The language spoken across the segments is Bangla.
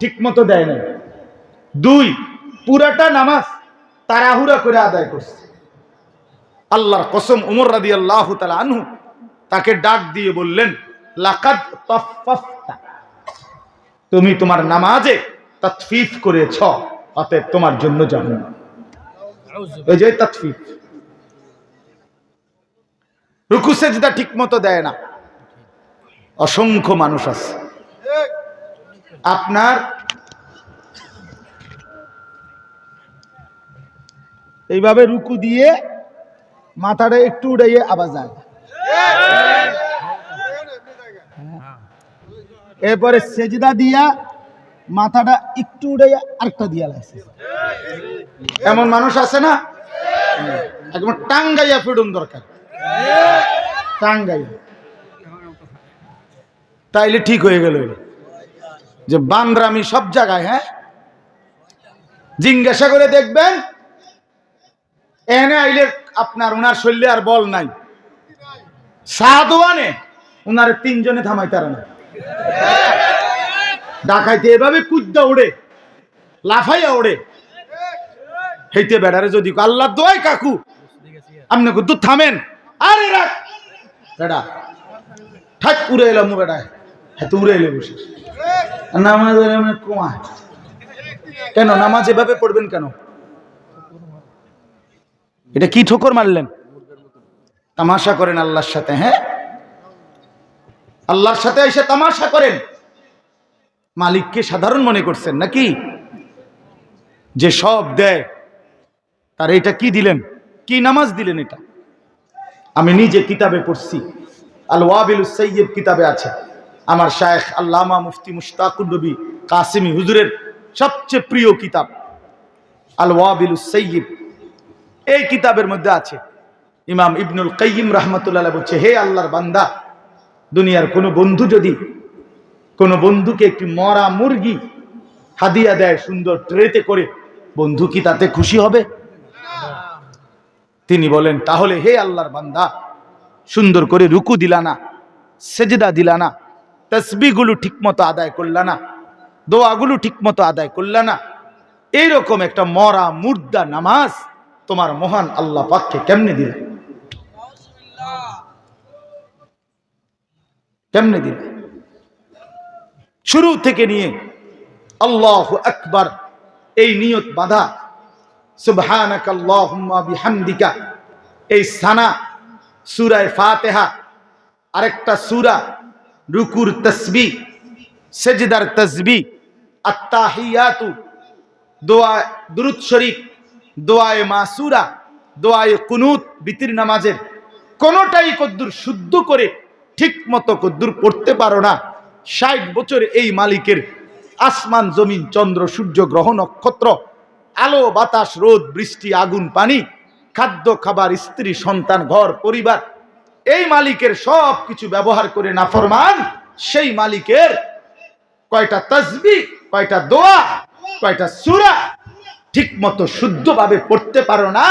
ঠিক মতো দেয় নাই। দুই, পুরাটা নামাজ তাড়াহুড়া করে আদায় করছে। আল্লাহর কসম উমর রাদি আল্লাহ তালা আনহু তাকে ডাক দিয়ে বললেন, লাকাদ তুমি তোমার নামাজে তৎফিফ করেছ, অতএব তোমার জন্য জাহান্নাম। ওই যে সেজদা ঠিক মতো দেয় না। অসংখ্য মানুষ আছে। আপনার এইভাবে রুকু দিয়ে মাথাটা একটু উড়াইয়ে আবার যায় এরপরে সেজদা দিয়া মাথাটা একটু উড়াইয়া আরেকটা দিয়া লাগছে এমন মানুষ আছে না? একদম টাঙ্গাইয়া ফিডুন দরকার। টাঙ্গাইয়া। তাইলে ঠিক হয়ে গেল এটা। যে বান্দরামি সব জায়গায় হ্যাঁ? জিজ্ঞাসা করে দেখবেন, এনে আইলে আপনার ওনার শরীরে আর বল নাই। সাদওয়ানে ওনার তিনজনে থামাই তারা না। ডাকাইতে এভাবে কুদ্দা ওড়ে লাফাইয়া ওড়ে হেইতে বেড়ারে যদি আল্লাহ দোয়াই কাকু, আপনি কুদ্দু থামেন। আরে রাখ, বেড়া ঠাক উড়ে এলাম বেড়ায়। হ্যাঁ তো উড়ে এলে বসে। নামাজ কমায় কেন? নামাজ এভাবে পড়বেন কেন? এটা কি ঠোকর মারলেন? তামাশা করেন আল্লাহর সাথে হ্যাঁ? আল্লাহর সাথে এসে তামাশা করেন। মালিককে সাধারণ মনে করছেন নাকি? যে সব দেয়, তার এটা কি দিলেন? কি নামাজ দিলেন এটা? আমি নিজে কিতাবে পড়ছি। আল ওয়াবিল সৈয়দ কিতাবে আছে। আমার শায়েখ আল্লামা মুফতি মুশতাকুর নবী কাসিমি হুজুরের সবচেয়ে প্রিয় কিতাব আল ওয়াবিল সৈয়দ এই কিতাবের মধ্যে আছে, ইমাম ইবনুল কাইয়িম রহমতুল্লাহ বলছে, হে আল্লাহর বান্দা, দুনিয়ার কোনো বন্ধু যদি কোনো বন্ধুকে একটি মরা মুরগি হাদিয়া দেয় সুন্দর ট্রেতে করে, বন্ধু কি তাতে খুশি হবে? তিনি বলেন, তাহলে হে আল্লাহর বান্দা, সুন্দর করে রুকু দিলা না, সেজদা দিলা না তসবিগুলো ঠিকমতো আদায় করলা না, দোয়াগুলো ঠিকমতো আদায় করলা না। এইরকম একটা মরা, মুর্দা নামাজ তোমার মহান আল্লাহ পাককে কেমনে দিলে? কেমনে দিলে? শুরু থেকে নিয়ে আল্লাহ আকবার এই নিয়ত বাধা বিহামদিকা। এই সানা, সূরায়ে ফাতিহা, আরেকটা সূরা রুকুর তাসবিহ সেজদার তাসবিহ আত্তাহিয়াতু, দোয়া, দুরুদ শরীফ, দোয়ায়ে মাসুরা, দোয়ায়ে কুনুত, বিতির নামাজের। কোনোটাই কদ্দুর শুদ্ধ করে ঠিক মতো কদ্দুর পড়তে পারো না। ষাট বছর এই মালিকের আসমান, জমিন, চন্দ্র, সূর্য, গ্রহ, নক্ষত্র, আলো, বাতাস, রোদ, বৃষ্টি, আগুন, পানি, খাদ্য, খাবার, স্ত্রী, সন্তান, ঘর, পরিবার এই মালিকের সব কিছু ব্যবহার করে নাফরমান, সেই মালিকের কয়টা তসবি কয়টা দোয়া, কয়টা সুরা ঠিক মতো শুদ্ধভাবে পড়তে পারো না,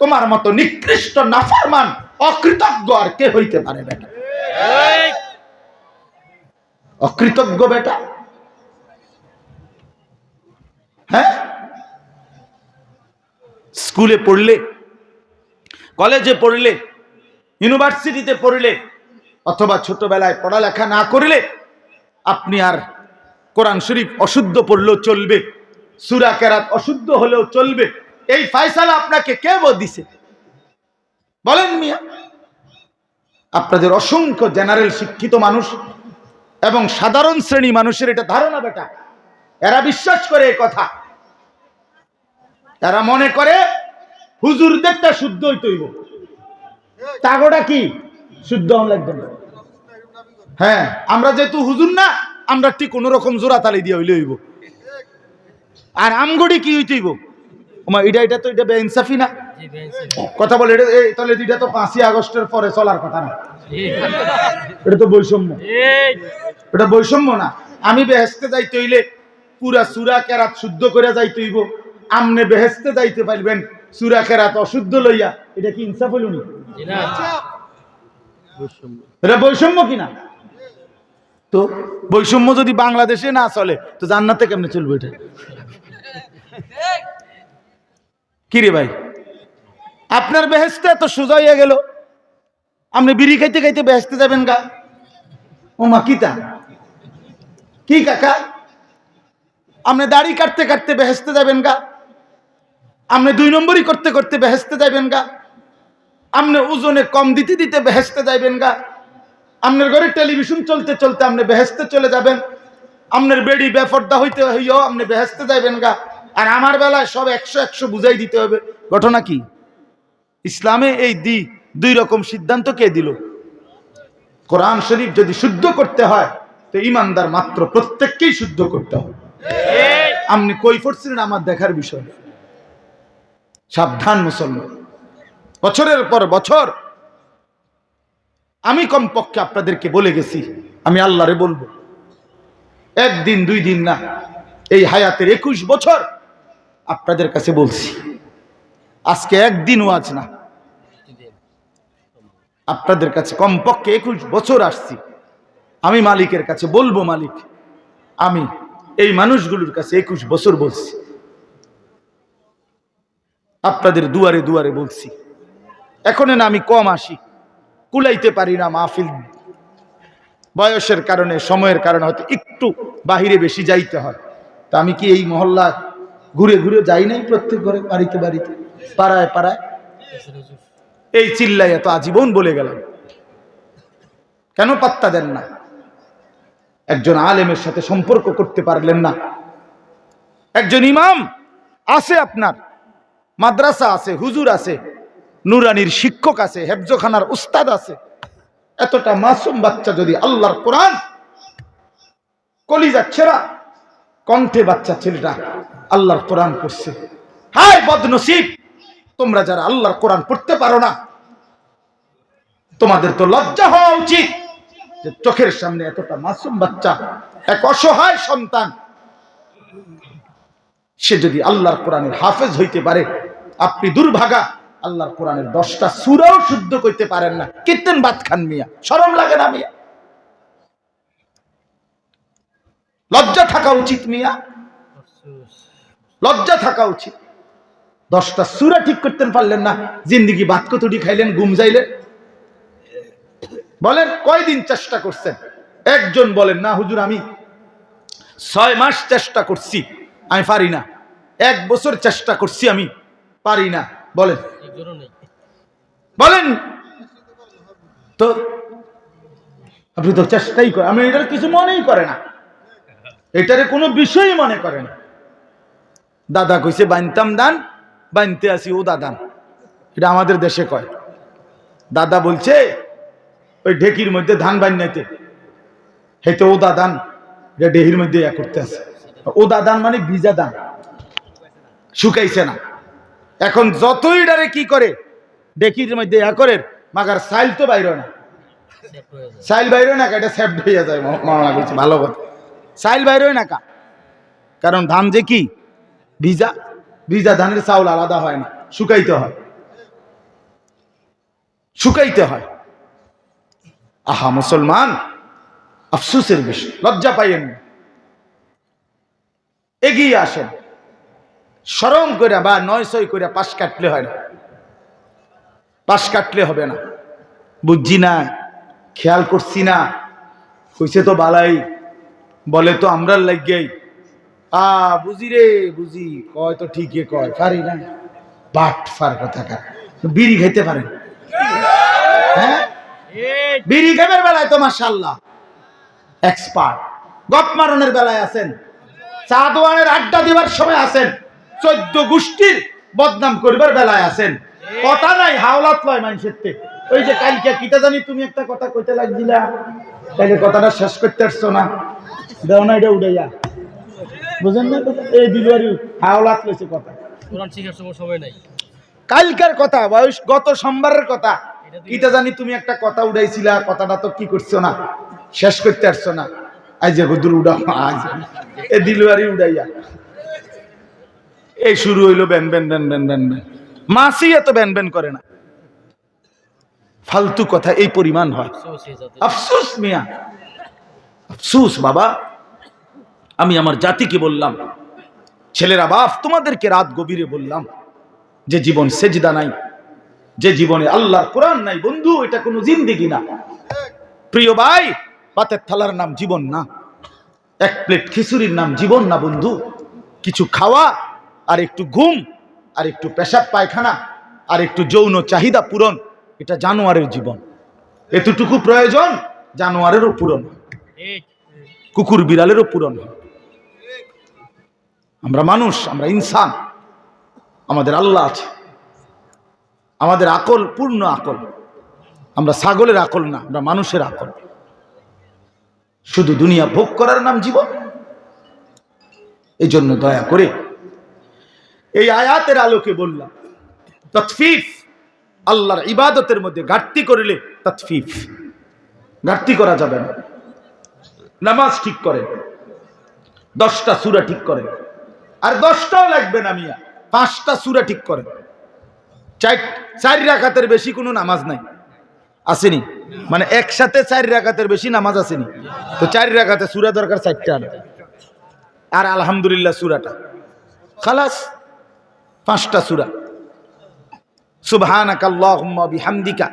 তোমার মতো নিকৃষ্ট নাফরমান অকৃতজ্ঞ আর কে হইতে পারে বেটা? অকৃতজ্ঞ বেটা? হ্যাঁ? স্কুলে পড়লে, কলেজে পড়লে ইউনিভার্সিটিতে পড়লে অথবা ছোটবেলায় পড়ালেখা না করলে আপনি আর কোরআন শরীফ অশুদ্ধ পড়লেও চলবে, সুরা কেরাত অশুদ্ধ হলেও চলবে। এই ফায়সালা আপনাকে কে দিছে? বলেন মিয়া। আপনাদের অসংখ্য জেনারেল শিক্ষিত মানুষ এবং সাধারণ শ্রেণি মানুষের এটা ধারণা বেটা। এরা বিশ্বাস করে এই কথা। এরা মনে করে হুজুরদেরটা শুদ্ধ হইতে হইব তাগোটা কি? শুদ্ধ হন লাগবে না হ্যাঁ আমরা যেহেতু হুজুর না আমরা ঠিক কোন রকম জোড়া তালি দিয়ে হইলে হইব। আর আমগড়ি কি হইতে হইব? ওমা এটা এটা তো এটা বেইনসাফি না? কথা বলে এটা এই তাহলে এটা তো পাঁচই আগস্টের পরে চলার কথা না? এটা তো বৈষম্য। এটা বৈষম্য না। আমি বেহেস্তে যাইতে হইলে পুরা সুরা কেরাত শুদ্ধ করে যাইতে হইব। আমনে বেহেস্তে যাইতে পারবেন সুরা কেরাত অশুদ্ধ লইয়া। এটা কি ইনসাফ হইল নি এটা বৈষম্য কিনা? তো বৈষম্য যদি বাংলাদেশে না চলে, তো জান্নাতে কেমনে চলবে এটা? কি রে ভাই? আপনার বেহেস্তে এত সোজা হয়ে গেল। আপনি বিড়ি খাইতে খাইতে বেহেস্তে যাবেন গা। ও মা কিতা কি কাকা? আপনি দাড়ি কাটতে কাটতে বেহেস্তে যাবেন গা। আপনি দুই নম্বরই করতে করতে বেহেস্তে যাবেন গা। আপনি ওজনে কম দিতে দিতে বেহেস্তে যাইবেন গা। আপনার ঘরে টেলিভিশন চলতে চলতে আপনি বেহেস্তে চলে যাবেন। আপনার বেডি বেফর্দা হইতে হইও আপনি বেহেস্তে যাইবেন গা। আর আমার বেলায় সব একশো একশো বুঝাই দিতে হবে। ঘটনা কি? ইসলামে এই দি দুই রকম সিদ্ধান্ত কে দিল? কোরআন শরীফ যদি শুদ্ধ করতে হয় তো ইমানদার মাত্র প্রত্যেককেই শুদ্ধ করতে হবে। আপনি কই পড়ছিলেন আমার দেখার বিষয়। সাবধান মুসলমান। বছরের পর বছর আমি কমপক্ষে আপনাদেরকে বলে গেছি, আমি আল্লাহরে বলব। একদিন, দুই দিন না, এই হায়াতের একুশ বছর আপনাদের কাছে বলছি। আজকে একদিনও আজ না। আপনাদের কাছে কমপক্ষে একুশ বছর আসছি। আমি মালিকের কাছে বলব, মালিক, আমি এই মানুষগুলোর কাছে একুশ বছর বলছি। আপনাদের দুয়ারে দুয়ারে বলছি। এখন না আমি কম আসি। কুলাইতে পারি না মাহফিল। বয়সের কারণে, সময়ের কারণে হয়তো একটু বাহিরে বেশি যাইতে হয়। তা আমি কি এই মহল্লা ঘুরে ঘুরে যাই নাই প্রত্যেক ঘরে, বাড়িতে বাড়িতে, পাড়ায় পাড়ায়? এই চিল্লাই এত আজীবন বলে গেলাম। কেন পাত্তা দেন না? একজন আলেমের সাথে সম্পর্ক করতে পারলেন না। একজন ইমাম আছে আপনার। মাদ্রাসা আছে, হুজুর আছে। নুরানির শিক্ষক আছে, হেফজখানার উস্তাদ আছে। এতটা মাসুম বাচ্চা যদি আল্লাহর কোরআন কলিজা ছেড়া, কণ্ঠে বাচ্চা ছেলেটা আল্লাহর কোরআন পড়ছে। হায় বদনসিব, তোমরা যারা আল্লাহর কোরআন পড়তে পারো না, তোমাদের তো লজ্জা হওয়া উচিত যে চোখের সামনে এতটা মাসুম বাচ্চা, এক অসহায় সন্তান, সে যদি আল্লাহর কোরআনের হাফেজ হইতে পারে, আপনি দুর্ভাগা আল্লাহর কোরআনের দশটা সুরাও শুদ্ধ করতে পারেন না। কীর্তেন বাদ খান মিয়া। সরম লাগে না মিয়া। লজ্জা থাকা উচিত মিয়া। লজ্জা থাকা উচিত। দশটা সুরা ঠিক করতে পারলেন না। জিন্দিগি বাদ কতটি খাইলেন গুম যাইলেন বলেন, কয়দিন চেষ্টা করছেন? একজন বলেন, না হুজুর, আমি ছয় মাস চেষ্টা করছি, আমি পারি না। এক বছর চেষ্টা করছি, আমি পারি না। বলেন। বলেন। তো আপনি তো চেষ্টাই করেন। আমি এটার কিছু মনেই করে না। এটারে কোনো বিষয়ই মনে করে না। দাদা কইছে বানতাম দান বানতে আসি ও দাদান। এটা আমাদের দেশে কয়। দাদা বলছে ওই ঢেকির মধ্যে ধান বান্যাইতে হেতে ও দাদান এটা ডেহির মধ্যে ইয়া করতে আছে ও দাদান মানে ভিজা দান। শুকাইছে না। এখন যতই ডারে কি করে ডেকির মধ্যে ইয়া করে, মাগার সাইল তো বাইর না। সাইল বাইর না এটা সেফট হইয়া যায় মামলা করছে ভালো কথা। সাইল বাইর না কা। কারণ ধান যে কি? ভিজা। ভিজা ধানের চাউল আলাদা হয় না, শুকাইতে হয়। শুকাইতে হয়। আহা, মুসলমান, আফসুসের বিষয়, লজ্জা পাইয়েন। এগিয়ে আসেন। সরম করে বা নয় ছয় করে পাশ কাটলে হয় না। পাশ কাটলে হবে না। বুঝছি না, খেয়াল করছি না। কইছে তো বালাই, বলে তো আমরা লাগিয়াই। আ, বুঝি রে, বুঝি। কয় তো ঠিকই কয়, পারি না। বাট ফার কথা কার। বিড়ি খাইতে পারেন? হ্যাঁ? বিড়ি খাবের বেলায় তো মাশাল্লাহ এক্সপার্ট গপ মারণের বেলায় আছেন। চা দোয়ানের আড্ডা দিবার সময় আছেন। চোদ্দ গোষ্ঠীর বদনাম করবার বেলায় আছেন। কথা নাই হাওলাত লয় মানুষের ওই যে কালকে কিতা জানি তুমি একটা কথা কইতে লাগছিলা তাইলে কথাটা শেষ করতে পারছ না। দেও না এটা যা বুঝেন না? এই দিলুয়ারি হাওলাত লইছে কথা। কোরআন শিখার সময় সময় নাই। কালকার কথা বয়স গত সোমবারের কথা। কিটা জানি তুমি একটা কথা উড়াইছিলা কথাটা তো কি করছ না? শেষ করতে পারছ না। আজ আজ এ দিলুয়ারি উড়াইয়া। এই শুরু হইল ব্যান ban ban ban ban ban মাসি এত ব্যান ব্যান করে না। ফালতু কথা, এই পরিমাণ হয়। আফসোস মিয়া। আফসুস, বাবা। আমি আমার জাতিকে বললাম, ছেলেরা বাপ, তোমাদেরকে রাত গভীরে বললাম, যে জীবন সেজদা নাই, যে জীবনে আল্লাহ কোরআন নাই, বন্ধু, এটা কোনো জিন্দিগি না। প্রিয় ভাই পাতের থালার নাম জীবন না। এক প্লেট খিচুড়ির নাম জীবন না, বন্ধু। কিছু খাওয়া আর একটু ঘুম, আর একটু পেশাব পায়খানা, আর একটু যৌন চাহিদা পূরণ, এটা জানোয়ারের জীবন। এতটুকু প্রয়োজন জানোয়ারেরও পূরণ কুকুর বিড়ালেরও পূরণ আমরা মানুষ, আমরা ইনসান, আমাদের আল্লাহ আছে। আমাদের আকল, পূর্ণ আকল। আমরা ছাগলের আকল না, আমরা মানুষের আকল। শুধু দুনিয়া ভোগ করার নাম জীবন? এই জন্য দয়া করে এই আয়াতের আলোকে বললাম তৎফিফ আল্লাহর ইবাদতের মধ্যে ঘাটতি করলে তৎফিফ ঘাটতি করা যাবে না। নামাজ ঠিক করেন। দশটা সুরা ঠিক করেন। আর দশটাও লাগবে না মিয়া, পাঁচটা সুরা ঠিক করেন। চার চার রাখাতের বেশি কোনো নামাজ নাই। আসেনি? মানে একসাথে চার রাখাতের বেশি নামাজ আসেনি। তো চার রাখাতে সুরা দরকার চারটা। আর আলহামদুলিল্লাহ সুরাটা। খালাস। পাঁচটা সুরা সুবহানাকা আল্লাহুম্মা বিহামদিকা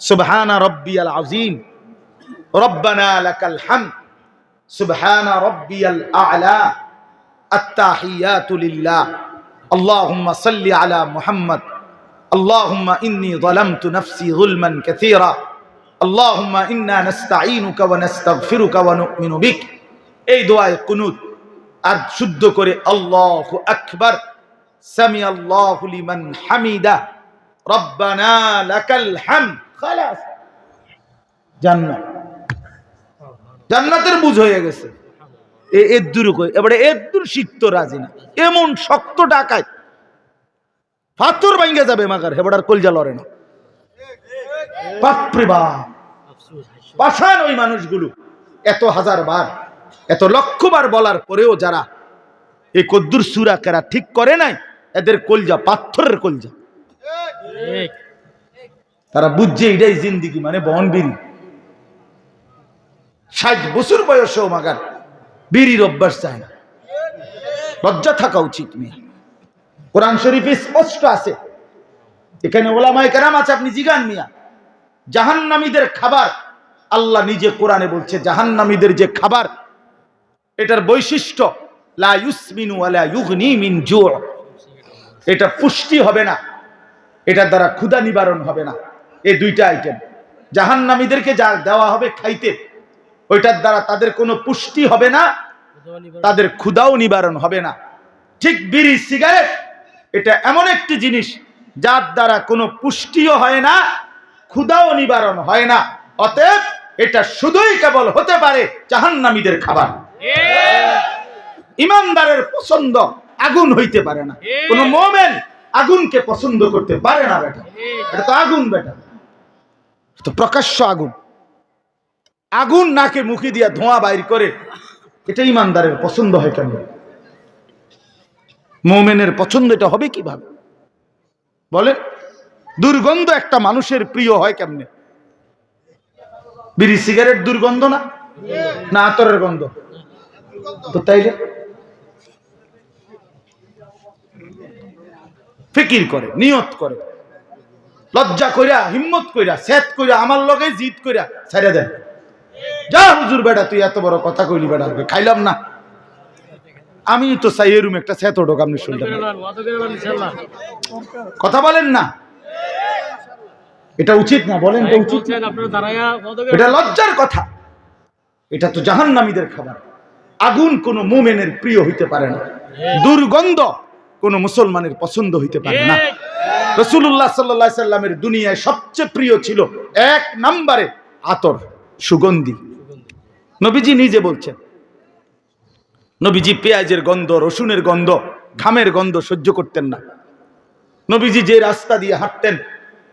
সুবহানা রাব্বিয়াল আযীম ربنا لك الحمد سبحان ربي الأعلى التحيات لله اللهم صل على محمد اللهم إني ظلمت نفسي ظلما كثيرا اللهم إنا نستعينك ونستغفرك ونؤمن بك এই দোয়ায় কুনুত আর শুদ্ধ করে আল্লাহ আকবার জান্নাতের বুঝ হয়ে গেছে। এ এদ্দুর এবারে এদ্দুর শিখতো রাজি না। এমন শক্ত ডাকায়। পাথর ভাঙ্গে যাবে মাগার হেবাটার কলজা লড়ে না। বাপরে বাপ। আফসোস ওই মানুষগুলো। এত হাজার বার, এত লক্ষ বার বলার পরেও যারা এই কদ্দুর সুরা কেরা ঠিক করে নাই এদের কলজা পাথরের কলজা। তারা বুঝছে এটাই জিন্দিগি মানে বহন বিড়ি ষাট বছর বয়সেও মাগার বিড়ির অভ্যাস চায় না। লজ্জা থাকা উচিত মেয়ে। কোরআন শরীফে স্পষ্ট আছে। এখানে ওলামায় কেরাম আছে আপনি জিগান মিয়া। জাহান্নামীদের খাবার আল্লাহ নিজে কোরআনে বলছে জাহান্নামীদের যে খাবার এটার বৈশিষ্ট্য লা ইউসমিনু ওয়ালা ইউগনি মিন জু' এটা পুষ্টি হবে না এটার দ্বারা ক্ষুধা নিবারণ হবে না। এই দুইটা আইটেম জাহান্নামীদেরকে যা দেওয়া হবে খাইতে ওইটার দ্বারা তাদের কোনো পুষ্টি হবে না তাদের ক্ষুধাও নিবারণ হবে না। ঠিক বিড়ি সিগারেট এটা এমন একটি জিনিস যার দ্বারা কোনো পুষ্টিও হয় না ক্ষুধাও নিবারণ হয় না। অতএব এটা শুধুই কেবল হতে পারে জাহান্নামীদের খাবার। ইমানদারের পছন্দ। আগুন হইতে পারে না। কোন মোমেন আগুনকে পছন্দ করতে পারে না বেটা। এটা তো আগুন বেটা। তো প্রকাশ্য আগুন। আগুন নাকে মুখে দিয়া ধোঁয়া বাইর করে এটা ইমানদারের পছন্দ হয় কেন? মোমেনের পছন্দ এটা হবে কীভাবে? বলেন দুর্গন্ধ একটা মানুষের প্রিয় হয় কেমনে? বিড়ি সিগারেট দুর্গন্ধ না? না আতরের গন্ধ। তো তাইলে? ফিকির করে, নিয়ত করে। লজ্জা কইরা, হিম্মত কইরা সেত কইরা, আমার লগে জিত কইরা ছেড়ে দেন। যা হুজুর বেটা, তুই এত বড় কথা কইলি বেটা খাইলাম না। আমি তো চাই এরুম একটা সেত ঢোক আপনি শুনলেন কথা বলেন না। এটা উচিত না, বলেন এটা উচিত এটা লজ্জার কথা। এটা তো জাহান্নামীদের খাবার। আগুন কোনো মুমেনের প্রিয় হইতে পারে না। দুর্গন্ধ। কোনো মুসলমানের পছন্দ হইতে পারে না। রসুল্লাহ সাল্লাহ সাল্লামের দুনিয়ায় সবচেয়ে প্রিয় ছিল এক নম্বরে আতর সুগন্ধি। নবীজি নিজে বলছেন নবীজি পেঁয়াজের গন্ধ রসুনের গন্ধ ঘামের গন্ধ সহ্য করতেন না। নবীজি যে রাস্তা দিয়ে হাঁটতেন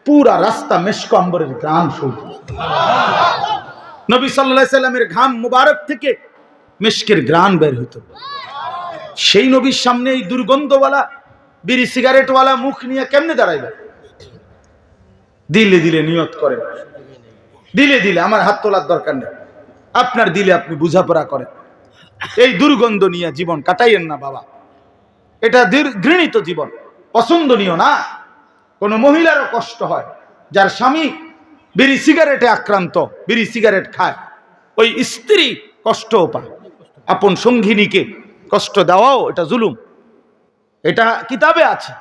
পুরা রাস্তা মেশক আম্বরের গ্রাম সইত। নবী সাল্লাহ সাল্লামের ঘাম মুবারক থেকে মেশকের গ্রান বের হতো সেই নবীর সামনে এই দুর্গন্ধওয়ালা, বিড়ি সিগারেটওয়ালা মুখ নিয়ে কেমনে দাঁড়াইবে? দিলে দিলে নিয়ত করেন। দিলে দিলে, আমার হাত তোলার দরকার নেই। আপনার দিলে আপনি বুঝাপড়া করেন। এই দুর্গন্ধ নিয়ে জীবন কাটাইয়েন না বাবা। এটা ঘৃণিত জীবন। পছন্দনীয় না। কোনো মহিলারও কষ্ট হয়। যার স্বামী বিড়ি সিগারেটে আক্রান্ত, বিড়ি সিগারেট খায়, ওই স্ত্রী কষ্টও পায়। আপন সঙ্গিনীকে কষ্ট দেওয়াও এটা জুলুম। এটা কিতাবে আছে।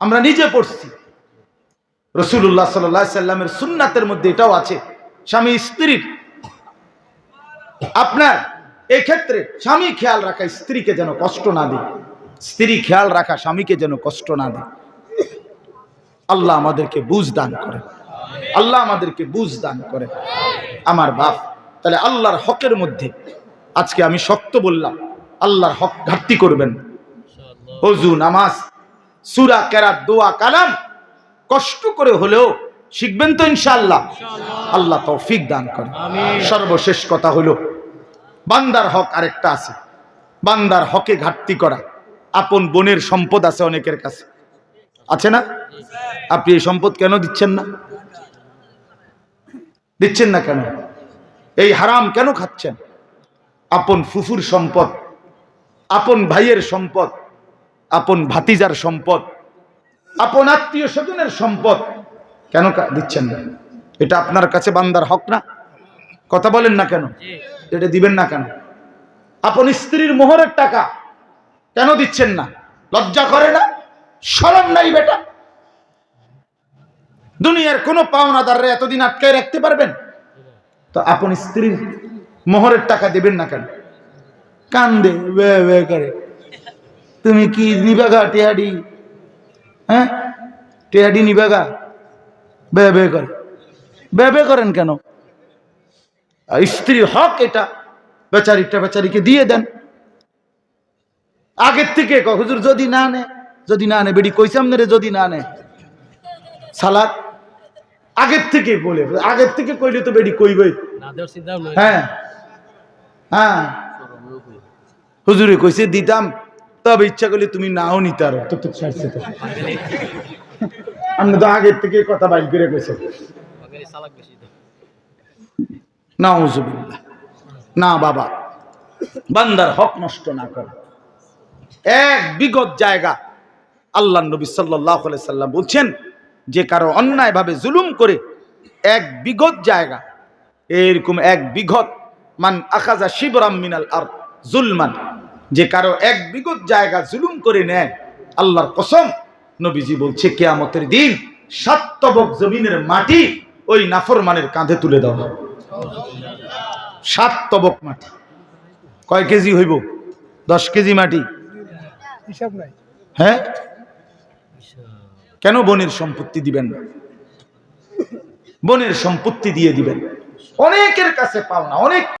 আমরা নিজে পড়ছি। রসুল্লাহ সাল্লাহ সাল্লামের সুন্নাতের মধ্যে এটাও আছে। স্বামী স্ত্রীর। আপনার এই ক্ষেত্রে স্বামী খেয়াল রাখা, স্ত্রীকে যেন কষ্ট না দেয়। স্ত্রী খেয়াল রাখা, স্বামীকে যেন কষ্ট না দেয়। আল্লাহ আমাদেরকে বুঝ দান করে আল্লাহ আমাদেরকে বুঝ দান করে আমার বাপ, তাহলে আল্লাহর হকের মধ্যে আজকে আমি শক্ত বললাম। আল্লাহর হক ঘাটতি করবেন। অজু নামাজ সুরা কেরাত দোয়া কালাম কষ্ট করে হলেও শিখবেন তো ইনশাআল্লাহ। আল্লাহ তৌফিক দান করে সর্বশেষ কথা হলো বান্দার হক আরেকটা আছে। বান্দার হকে ঘাটতি করা। আপন বোনের সম্পদ আছে অনেকের কাছে। আছে না? আপনি এই সম্পদ কেন দিচ্ছেন না? দিচ্ছেন না কেন? এই হারাম কেন খাচ্ছেন? আপন ফুফুর সম্পদ আপন ভাইয়ের সম্পদ আপন ভাতিজার সম্পদ আপন আত্মীয় স্বজনের সম্পদ। কেন দিচ্ছেন না? এটা আপনার কাছে বান্দার হক না? কথা বলেন না কেন? এটা দিবেন না কেন? আপন স্ত্রীর মোহরের টাকা কেন দিচ্ছেন না? লজ্জা করে না? সরম নাই বেটা। দুনিয়ার কোনো পাওনাদাররা এতদিন আটকায় রাখতে পারবেন? তো আপন স্ত্রীর মোহরের টাকা দেবেন না কেন? কান্দে বে বে করে। তুমি কি নিবাগা টেহাডি? হ্যাঁ? টেহাডি নিবাগা? বে বে করে। বে বে করেন কেন? স্ত্রীর হক এটা। বেচারিটা বেচারিকে দিয়ে দেন। আগের থেকে ক, হুজুর যদি না নে যদি না নে বেডি কইসাম রে যদি না নে। সালাদ আগের থেকে বলে আগের থেকে কইলে তো বেডি কইবই। হ্যাঁ। হ্যাঁ। হুজুরে কইছে দিতাম। তবে ইচ্ছা করলে তুমি নাও নিতে আরও তো তো ছাড়ছে তো। আগের থেকে কথা বাইর করে কইছে তো নাউজুবিল্লাহ। না বাবা। বান্দার হক নষ্ট না করে। এক বিগত জায়গা আল্লাহ নবী সাল্লাহ সাল্লাম বলছেন যে কারও অন্যায়ভাবে জুলুম করে এক বিগত জায়গা এরকম এক বিগত মান আখাজা শিবরাম মিনাল আর জুলমান। যে কারও এক বিগত জায়গা জুলুম করে নেয় আল্লাহর কসম নবীজি বলছে কেয়ামতের দিন সাতবক জমিনের মাটি ওই নাফরমানের কাঁধে তুলে দেওয়া হবে। সাত তবক মাটি। কয় কেজি হইব? দশ কেজি মাটি? হিসাব নাই। হ্যাঁ? কেন বনের সম্পত্তি দিবেন বনের সম্পত্তি দিয়ে দিবেন। অনেকের কাছে পাওনা অনেক